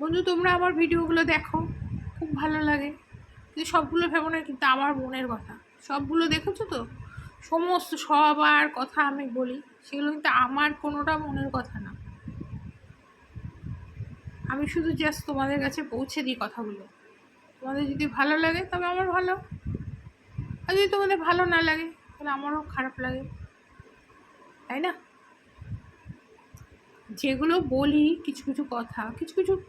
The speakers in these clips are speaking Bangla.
বন্ধু, তোমরা আমার ভিডিওগুলো দেখো, খুব ভালো লাগে। কিন্তু সবগুলো ভেবো না, কিন্তু আমার বোনের কথা। সবগুলো দেখেছ তো? সমস্ত সবার কথা আমি বলি, সেগুলো কিন্তু আমার কোনোটা মনের কথা না। আমি শুধু জাস্ট তোমাদের কাছে পৌঁছে দিই কথাগুলো। তোমাদের যদি ভালো লাগে, তবে আমার ভালো। আর যদি তোমাদের ভালো না লাগে, তাহলে আমারও খারাপ লাগে। তাই না? যেগুলো বলি, কিছু কিছু কথা, কিছু কিছু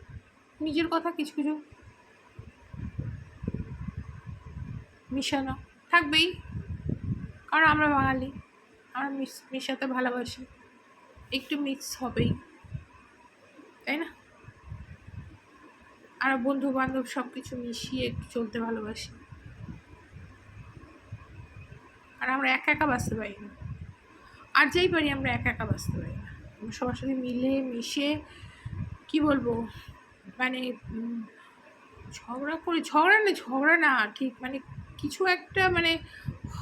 নিজের কথা কিছু কিছু। মিশানো। থাকবেই। কারণ আমরা বাঙালি। আমরা মিশ, মিশাতে ভালোবাসি। একটু মিক্স হবেই। তাই না? আর বন্ধু বান্ধব সব কিছু মিশিয়ে একটু চলতে ভালোবাসি। আর আমরা একা একা বাঁচতে পারি না। আর যেই পারি, আমরা একা একা বাঁচতে পারি না। সবার সাথে মিলে, মিশে, কি বলব? মানে ঝগড়া করে, ঝগড়া না ঝগড়া না, ঠিক মানে কিছু একটা মানে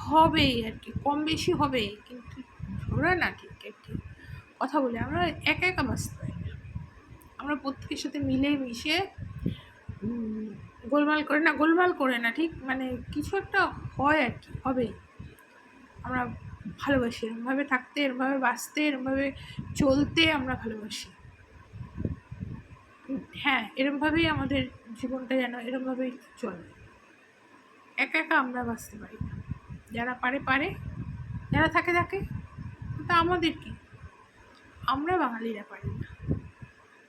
হবেই আর কি, কম বেশি হবে কিন্তু ঝগড়া না, ঠিক একটি কথা বলে, আমরা একা একা বাঁচতে পারি না। আমরা প্রত্যেকের সাথে মিলে মিশে গোলমাল করে, না, গোলমাল করে না, ঠিক মানে কিছু একটা হয় আর কি, হবেই। আমরা ভালোবাসি, এরমভাবে থাকতে, এরমভাবে বাঁচতে, এরমভাবে চলতে আমরা ভালোবাসি। হ্যাঁ এরমভাবেই আমাদের জীবনটা যেন এরমভাবেই চলে। একা একা আমরা বাঁচতে পারি না। যারা পারে পারে। যারা থাকে থাকে। তা আমাদের কি? আমরা বাঙালিরা পারি না।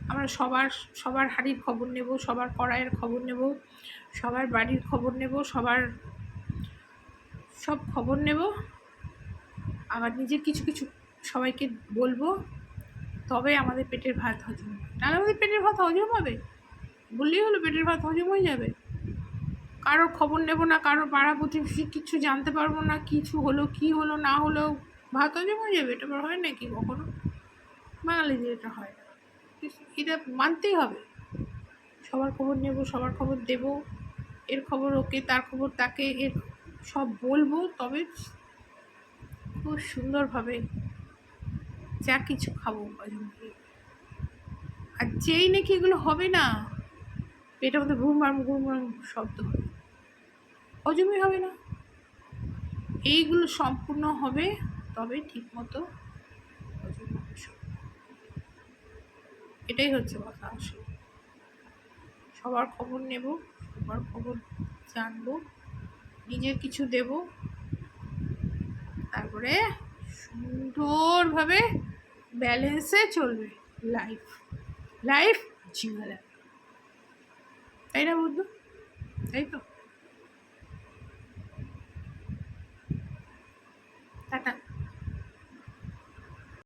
আমরা সবার সবার হাড়ির খবর নেব, সবার কড়াইয়ের খবর নেব, সবার বাড়ির খবর নেব, সবার সব খবর নেব। আবার নিজের কিছু কিছু সবাইকে বলব তবে আমাদের পেটের ভাত হজম নাহলে আমাদের পেটের ভাত হজম হবে? বললেই হলো পেটের ভাত হজম হয়ে যাবে। কারোর খবর নেব না কারোর পাড়া প্রতিবেশী কিছু জানতে পারব না, কিছু হলো, কি হলো, না হলো, ভাত হজম হয়ে যাবে? এটা হয় নাকি কখনো? বাঙালিদের এটা হয় এটা মানতেই হবে। সবার খবর নেব, সবার খবর দেব, এর খবর ওকে, তার খবর তাকে, এর সব বলব, তবে খুব সুন্দরভাবে যা কিছু খাব আর যেই নাকি এগুলো হবে না, পেটের মধ্যে ঘুমবাম ঘুমবাম শব্দ হবে। হজমই হবে না। এইগুলো সম্পূর্ণ হবে, তবে ঠিক মতো এটাই হচ্ছে কথা আসলে। সবার খবর নেব, সবার খবর জানব, নিজের কিছু দেব, তারপরে সুন্দরভাবে ব্যালেন্সে চলবে। লাইফ লাইফ জীবন। তাই না বুদ্ধ তাই তো?